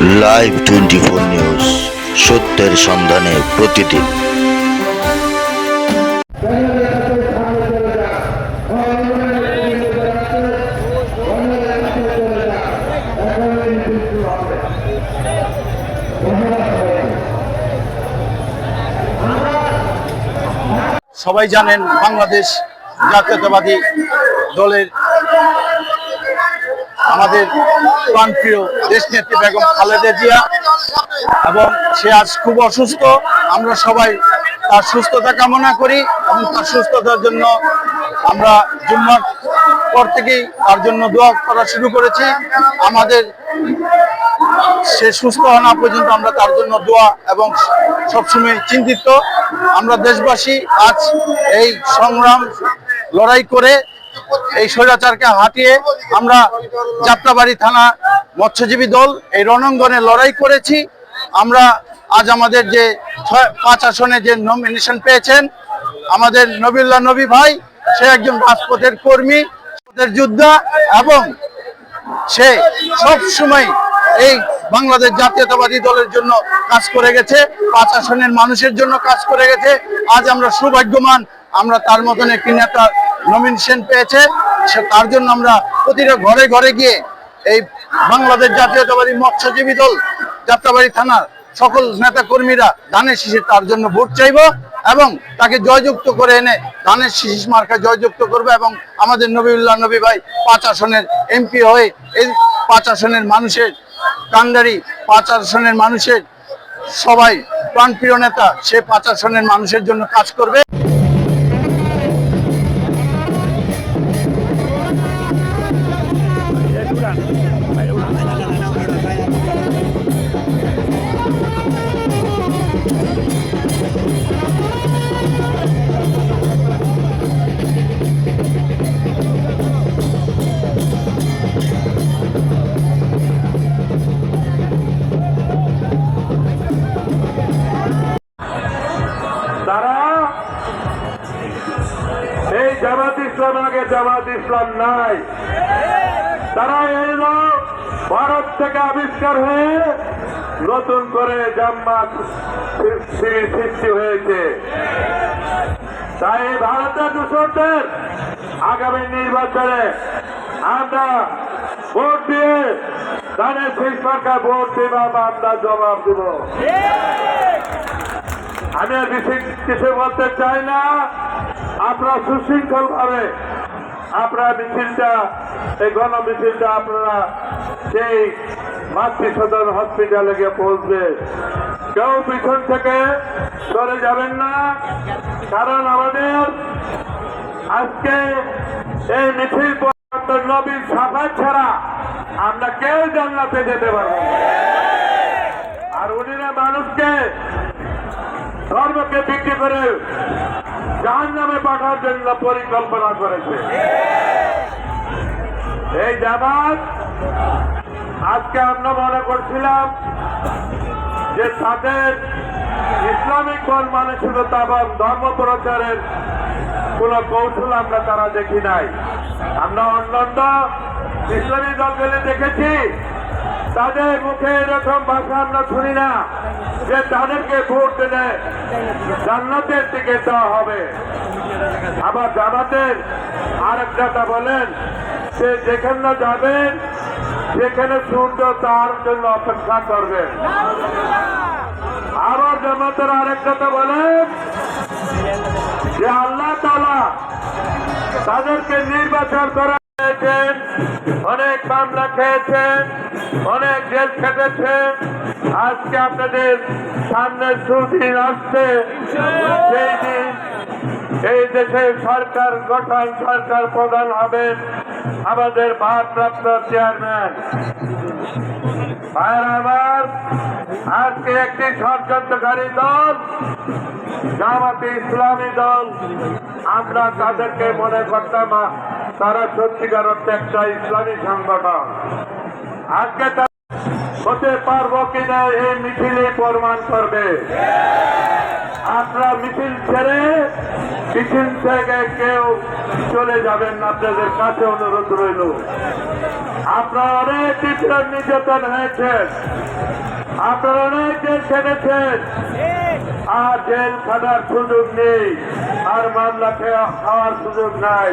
Live twenty four news সত্যের সন্ধানে প্রতিদিন। সবাই জানেন বাংলাদেশ জাতীয়তাবাদী দলের আমাদের প্রাণপ্রিয় দেশনেত্রী বেগম খালেদা জিয়া। এবং সে আজ খুব অসুস্থ। আমরা সবাই তার সুস্থতা কামনা করি এবং তার সুস্থতার জন্য আমরা জুম্মার পর থেকেই তার জন্য দোয়া করা শুরু করেছি। আমাদের সে সুস্থ হওয়া না পর্যন্ত আমরা তার জন্য দোয়া এবং সবসময় চিন্তিত। আমরা দেশবাসী আজ এই সংগ্রাম লড়াই করে এই স্বৈরাচারকে হাঁটিয়ে আমরা যাত্রাবাড়ি থানা মৎস্যজীবী দল, এই রণাঙ্গনে লড়াই করেছি। আমরা আজ আমাদের যে পাঁচ আসনে যে নমিনেশন পেয়েছেন, আমাদের নবিল্লা নবী ভাই, সে একজন রাজপথের কর্মী যোদ্ধা এবং সে সব সময় এই বাংলাদেশ জাতীয়তাবাদী দলের জন্য কাজ করে গেছে, পাঁচ আসনের মানুষের জন্য কাজ করে গেছে। আজ আমরা সৌভাগ্যমান আমরা তার মতন একটি নেতা নমিনেশন পেয়েছে। সে তার জন্য আমরা প্রতিটা ঘরে ঘরে গিয়ে এই বাংলাদেশ জাতীয়তাবাদী মৎস্যজীবী দল, যাত্রাবাড়ি থানার সকল নেতা কর্মীরা ধানের শীষে তার জন্য ভোট চাইব এবং তাকে জয়যুক্ত করে এনে ধানের শীষ মার্কা জয়যুক্ত করবে এবং আমাদের নবীউল্লাহ নবী ভাই পাঁচ আসনের এমপি হয়ে এই পাঁচ আসনের মানুষের কান্ডারি, পাঁচ আসনের মানুষের সবাই প্রাণপ্রিয় নেতা, সে পাঁচ আসনের মানুষের জন্য কাজ করবে। জামাত ইসলাম আগে জামাত ইসলাম নাই। তারা এলো ভারত থেকে আবিষ্কার হয়ে নতুন করে জামাত সৃষ্টি হয়েছে। তাই ভারতের দূষণদের আগামী নির্বাচনে আমরা ভোট দিয়ে ধানের শেষ মার্কা ভোট দেব, আমরা জবাব দেব। আমি কিছু বলতে চাই না। আপনারা সুশৃঙ্খল ভাবে আপনারা মিছিলটা, এই গণ মিছিলটা আপনারা সেই মাতৃ সদন হসপিটালে গিয়ে পৌঁছবে। কেউ পিছন থেকে সরে যাবেন না, কারণ আমাদের আজকে এই মিছিল পরিবর্তন নবীর সাফাত ছাড়া আমরা কেউ জান্নাতে যেতে পারব আর উনিরা মানুষকে ধর্মকে বিক্রি করে জাহান নামে পাঠার জন্য পরিকল্পনা করেছে। এই জামাত, আজকে আমরা মনে করছিলাম যে তাদের ইসলামিক বল মানে শুধু এবং ধর্ম প্রচারের কোন কৌশল আমরা তারা দেখি নাই। আমরা অন্যান্য ইসলামী দলগুলি দেখেছি তাদের মুখে এরকম ভাষা আমরা শুনি না যে তাদেরকে ভোট দিলে জান্নাতের দিকে দেওয়া হবে। আবার জামাতের আরেক কথা বলেন, সে যেখানে যাবেন সেখানে সূর্য তার জন্য অপেক্ষা করবেন আবার জামাতের আরেক কথা বলেন, যে আল্লাহ তালা তাদেরকে নির্বাচন করা হয়েছেন অনেক মামলা খেয়েছেন, অনেক জেল খেটেছেন। আজকে আপনাদের সামনে সুদিন আসছে। সেই দিন এই দেশে সরকার, গঠন সরকার প্রধান হবেন আমাদের ভারপ্রাপ্ত চেয়ারম্যান। আমার আজকে একটি ষড়যন্ত্রকারী দল, জামাতে ইসলামী দল। আমরা তাদেরকে মনে করতাম তারা সত্যিকার অর্থে একটা ইসলামী সংগঠন। আজকে হতে পারব কিনা এই মিছিলে প্রমাণ করবে। আপনারা মিছিল ছেড়ে মিছিল থেকে কেউ চলে যাবেন আপনাদের কাছে অনুরোধ রইল। আপনারা অনেক নির্যাতন হয়েছেন। আপনারা অনেক জেল খেটেছেন। আর জেল খাটার সুযোগ নেই, আর মামলা খাওয়ার সুযোগ নাই।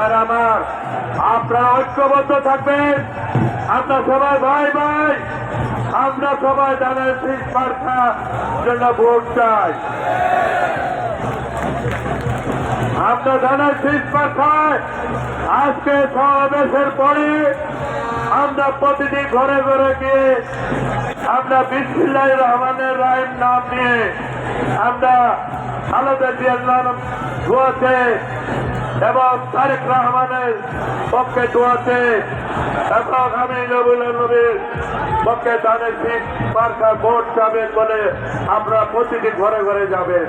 আর আমার, আপনারা ঐক্যবদ্ধ থাকবেন। আমরা সবাই ভাই ভাই, আমরা সবাই দানের শীষ মার্কা জন্য ভোট চাই। আমরা দানের শীষ মার্কায় আজকে সমাবেশের পরে আমরা প্রতিটি ঘরে ঘরে গিয়ে আমরা বিসমিল্লাহ রহমানের রাহিম নাম নিয়ে আমরা আলাদা জিয়ার ধোয়াতে এবং তারেক রহমানের পক্ষে ধোয়াতে এবং আমি নবুল নবীর পক্ষে তাদের সিট মার্কা ভোট যাবেন বলে আমরা প্রতিটি ঘরে ঘরে যাবেন।